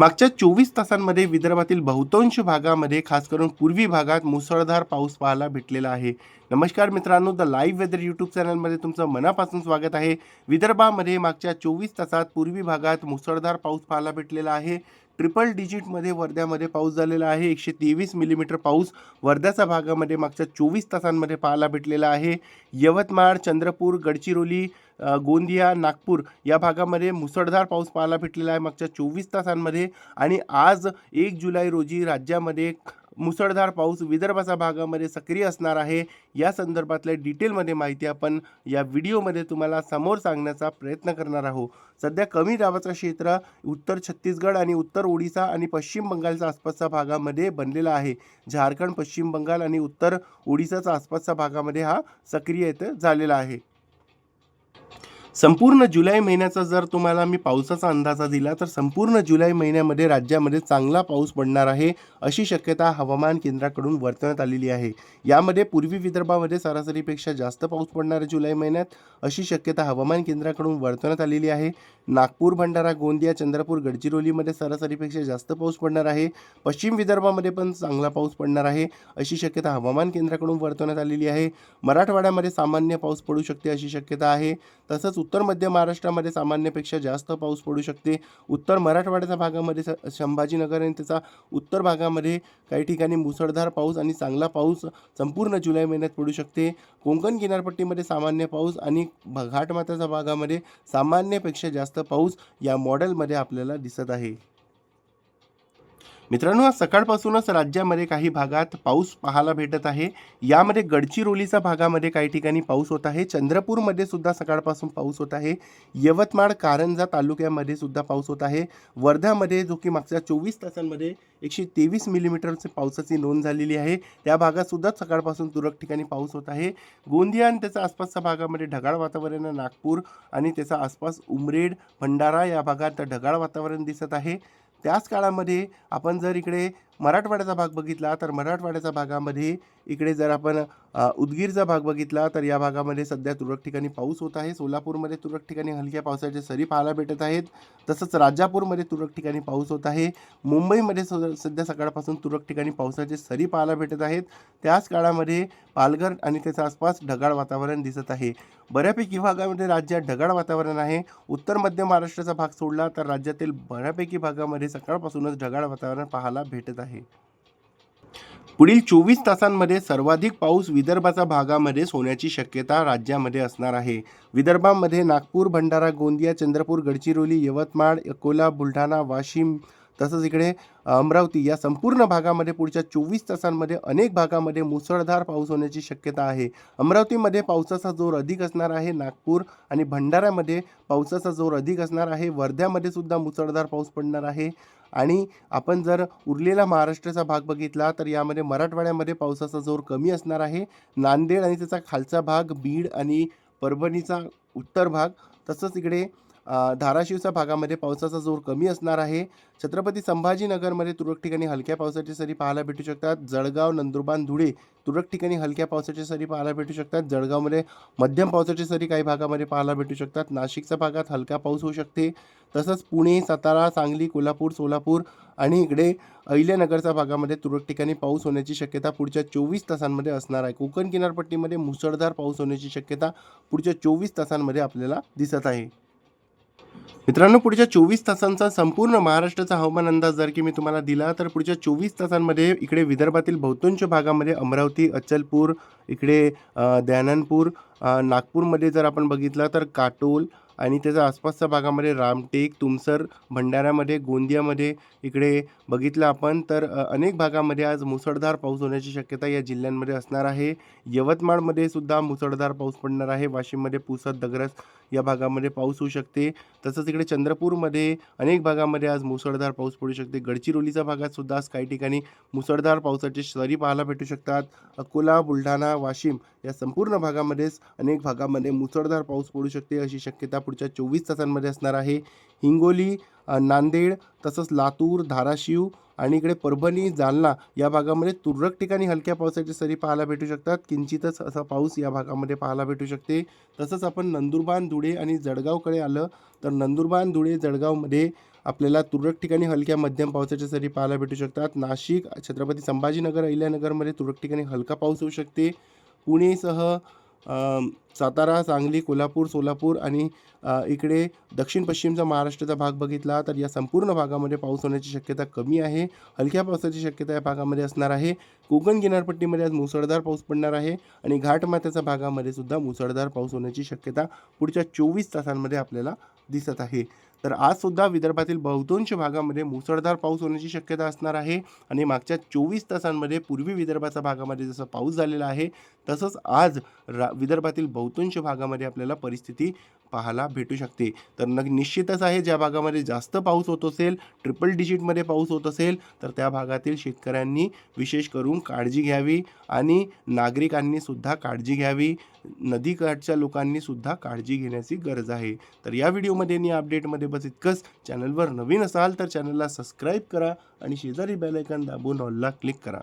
मागच्या चोवीस तासांमध्ये विदर्भातील बहुतांश भागामध्ये खास करून पूर्वी भागात मुसळधार पाऊस पाहायला भेटलेला आहे. नमस्कार मित्रांनो द लाईव्ह वेदर यूट्यूब चॅनलमध्ये तुमचं मनापासून स्वागत आहे. विदर्भामध्ये मागच्या चोवीस तासात पूर्वी भागात मुसळधार पाऊस पाहायला भेटलेला आहे. ट्रिपल डिजिटमध्ये वर्ध्यामध्ये पाऊस झालेला आहे. एकशे तेवीस मिलीमीटर पाऊस वर्ध्याच्या भागामध्ये मागच्या चोवीस तासांमध्ये पाहायला भेटलेला आहे. यवतमाळ चंद्रपूर गडचिरोली गोंदिया नागपूर या भागामध्ये मुसळधार पाऊस पाहायला भेटलेला आहे मागच्या चोवीस तासांमध्ये. आणि आज एक जुलै रोजी राज्यामध्ये मुसळधार पाऊस विदर्भाच्या भागामध्ये सक्रिय असणार आहे. या संदर्भातल्या डिटेलमध्ये माहिती आपण या व्हिडिओमध्ये तुम्हाला समोर सांगण्याचा प्रयत्न करणार आहोत. सध्या कमी दाबाचं क्षेत्र उत्तर छत्तीसगड आणि उत्तर ओडिसा आणि पश्चिम बंगालच्या आसपासच्या भागामध्ये बनलेला आहे. झारखंड पश्चिम बंगाल आणि उत्तर ओडिसाच्या आसपासच्या भागामध्ये हा सक्रिय इथं झालेला आहे. संपूर्ण जुलै महिन्याचा जर तुम्हाला मी पावसाचा अंदाजा दिला तर संपूर्ण जुलै महिन्यामध्ये राज्यामध्ये चांगला पाऊस पडणार आहे अशी शक्यता हवामान केंद्राकडून वर्तवण्यात आलेली आहे. यामध्ये पूर्वी विदर्भामध्ये सरासरीपेक्षा जास्त पाऊस पडणार आहे जुलै महिन्यात अशी शक्यता हवामान केंद्राकडून वर्तवण्यात आलेली आहे. नागपूर भंडारा गोंदिया चंद्रपूर गडचिरोलीमध्ये सरासरीपेक्षा जास्त पाऊस पडणार आहे. पश्चिम विदर्भामध्ये पण चांगला पाऊस पडणार आहे अशी शक्यता हवामान केंद्राकडून वर्तवण्यात आलेली आहे. मराठवाड्यामध्ये सामान्य पाऊस पडू शकते अशी शक्यता आहे. तसंच उत्तर मध्य महाराष्ट्रामध्ये सामान्यपेक्षा जास्त पाऊस पडू शकते. उत्तर मराठवाड्याच्या भागामध्ये स- संभाजीनगर आणि त्याचा उत्तर भागामध्ये काही ठिकाणी मुसळधार पाऊस आणि चांगला पाऊस संपूर्ण जुलै महिन्यात पडू शकते. कोकण किनारपट्टीमध्ये सामान्य पाऊस आणि भ- घाटमाथ्याच्या भागामध्ये सामान्यपेक्षा जास्त पाऊस या मॉडेलमध्ये आपल्याला दिसत आहे. मित्रांनो आज सकाळपासूनच राज्यामध्ये काही भागात पाऊस पाहायला भेटत आहे. यामध्ये गडचिरोलीच्या भागामध्ये काही ठिकाणी पाऊस होत आहे. चंद्रपूरमध्ये सुद्धा सकाळपासून पाऊस होत आहे. यवतमाळ कारंजा तालुक्यामध्ये सुद्धा पाऊस होत आहे. वर्ध्यामध्ये जो की मागच्या चोवीस तासांमध्ये एकशे तेवीस मिलीमीटरचे पावसाची नोंद झालेली आहे. त्या भागात सुद्धा सकाळपासून तुरळक ठिकाणी पाऊस होत आहे. गोंदिया आणि त्याच्या आसपासच्या भागामध्ये ढगाळ वातावरण नागपूर आणि त्याचा आसपास उमरेड भंडारा या भागात ढगाळ वातावरण दिसत आहे. त्याच काळामध्ये आपण जर इकडे मराठवाड्याचा भाग बघितला तर मराठवाड्याच्या भागामध्ये इकडे जर आपण उदगीरचा भाग बघितला तर या भागामध्ये सध्या तुरळक ठिकाणी पाऊस होत आहे. सोलापूरमध्ये तुरळक ठिकाणी हलक्या पावसाचे सरी पाहायला भेटत आहेत. तसंच राजापूरमध्ये तुरळक ठिकाणी पाऊस होत आहे. मुंबईमध्ये स- सध्या सकाळपासून तुरळक ठिकाणी पावसाचे सरी पाहायला भेटत आहेत. त्याच काळामध्ये पालघर आणि त्याच्या आसपास ढगाळ वातावरण दिसत आहे. बऱ्यापैकी भागामध्ये राज्यात ढगाळ वातावरण आहे. उत्तर मध्य महाराष्ट्राचा भाग सोडला तर राज्यातील बऱ्यापैकी भागामध्ये सकाळपासूनच ढगाळ वातावरण पाहायला भेटत आहे. पुढील चोवीस तासांमध्ये सर्वाधिक पाऊस विदर्भाच्या भागामध्ये होण्याची शक्यता राज्यामध्ये असणार आहे. विदर्भामध्ये नागपूर भंडारा गोंदिया चंद्रपूर गडचिरोली यवतमाळ अकोला बुलढाणा वाशिम तसंच इकडे अमरावती या संपूर्ण भागामध्ये पुढच्या चोवीस तासांमध्ये अनेक भागामध्ये मुसळधार पाऊस होण्याची शक्यता आहे. अमरावतीमध्ये पावसाचा जोर अधिक असणार आहे. नागपूर आणि भंडाऱ्यामध्ये पावसाचा जोर अधिक असणार आहे. वर्ध्यामध्ये सुद्धा मुसळधार पाऊस पडणार आहे. आणि आपण जर उरलेला महाराष्ट्राचा भाग बघितला तर यामध्ये मराठवाड्यामध्ये पावसाचा जोर कमी असणार आहे. नांदेड आणि त्याचा खालचा भाग बीड आणि परभणीचा उत्तर भाग तसंच इकडे धाराशिवच्या भागामध्ये पावसाचा जोर कमी असणार आहे. छत्रपती संभाजीनगरमध्ये तुरळक ठिकाणी हलक्या पावसाची सरी पाहायला भेटू शकतात. जळगाव नंदुरबार धुळे तुरळक ठिकाणी हलक्या पावसाची सरी पाहायला भेटू शकतात. जळगावमध्ये मध्यम पावसाच्या सरी काही भागामध्ये पाहायला भेटू शकतात. नाशिकच्या भागात हलका पाऊस होऊ शकते. तसंच पुणे सातारा सांगली कोल्हापूर सोलापूर आणि इकडे अहिल्यानगरच्या भागामध्ये तुरळक ठिकाणी पाऊस होण्याची शक्यता पुढच्या चोवीस तासांमध्ये असणार आहे. कोकण किनारपट्टीमध्ये मुसळधार पाऊस होण्याची शक्यता पुढच्या चोवीस तासांमध्ये आपल्याला दिसत आहे. मित्रांनो पुढच्या चोवीस तासांचा संपूर्ण महाराष्ट्राचा हवामान अंदाज जर की मी तुम्हाला दिला तर पुढच्या चोवीस तासांमध्ये इकडे विदर्भातील बहुतांश भागामध्ये अमरावती अचलपूर इकडे दयानंदपूर नागपूरमध्ये जर आपण बघितलं तर काटोल आणि त्याच्या आसपासच्या भागामध्ये रामटेक तुमसर भंडाऱ्यामध्ये गोंदियामध्ये इकडे बघितलं आपण तर अनेक भागामध्ये आज मुसळधार पाऊस होण्याची शक्यता या जिल्ह्यांमध्ये असणार आहे. यवतमाळमध्ये सुद्धा मुसळधार पाऊस पडणार आहे. वाशिममध्ये पुसद दगरस या भागामध्ये पाऊस होऊ शकते. तसंच इकडे चंद्रपूरमध्ये अनेक भागामध्ये आज मुसळधार पाऊस पडू शकते. गडचिरोलीच्या भागात सुद्धा आज काही ठिकाणी मुसळधार पावसाचे सरी पाहायला भेटू शकतात. अकोला बुलढाणा वाशिम या संपूर्ण भागामध्येच अनेक भागामध्ये मुसळधार पाऊस पडू शकते अशी शक्यता पुढच्या चोवीस तासांमध्ये असणार आहे. हिंगोली नांदेड तसंच लातूर धाराशिव आणि इकडे परभणी जालना या भागामध्ये तुरळक ठिकाणी हलक्या पावसाच्या सरी पाहायला भेटू शकतात. किंचितच असा पाऊस या भागामध्ये पाहायला भेटू शकते. तसंच आपण नंदुरबार धुळे आणि जळगावकडे आलं तर नंदुरबार धुळे जळगावमध्ये आपल्याला तुरळक ठिकाणी हलक्या मध्यम पावसाच्या सरी पाहायला भेटू शकतात. नाशिक छत्रपती संभाजीनगर अहिल्यानगरमध्ये तुरळक ठिकाणी हलका पाऊस होऊ शकते. पुणेसह सातारा सांगली कोल्हापूर सोलापूर आणि इकडे दक्षिण पश्चिमचा महाराष्ट्राचा भाग बघितला तर या संपूर्ण भागामध्ये पाऊस होण्याची शक्यता कमी आहे. हलक्या पावसाची शक्यता या भागामध्ये असणार आहे. कोकण किनारपट्टीमध्ये आज मुसळधार पाऊस पडणार आहे आणि घाटमाथ्याच्या भागामध्ये सुद्धा मुसळधार पाऊस होण्याची शक्यता पुढच्या चोवीस तासांमध्ये आपल्याला दिसत आहे. तर आज सुद्धा विदर्भातील बहुतांश भागामध्ये मुसळधार पाऊस होण्याची शक्यता असणार आहे. आणि मागच्या चोवीस तासांमध्ये पूर्वी विदर्भाच्या भागामध्ये जसं पाऊस झालेला आहे तसंच आज रा विदर्भातील बहुतांश भागामध्ये आपल्याला परिस्थिती पाहायला भेटू शकते. तर नग निश्चितच आहे ज्या भागामध्ये जास्त पाऊस होत असेल ट्रिपल डिजिटमध्ये पाऊस होत असेल तर त्या भागातील शेतकऱ्यांनी विशेष करून काळजी घ्यावी आणि नागरिकांनी सुद्धा काळजी घ्यावी नदीकाठच्या लोकांनी सुद्धा काळजी घेण्याची गरज आहे. तर या व्हिडिओमध्ये आणि अपडेटमध्ये बस इतकंच. चॅनलवर नवीन असाल तर चॅनलला सबस्क्राईब करा आणि शेजारी बेलायकन दाबून ऑलला क्लिक करा.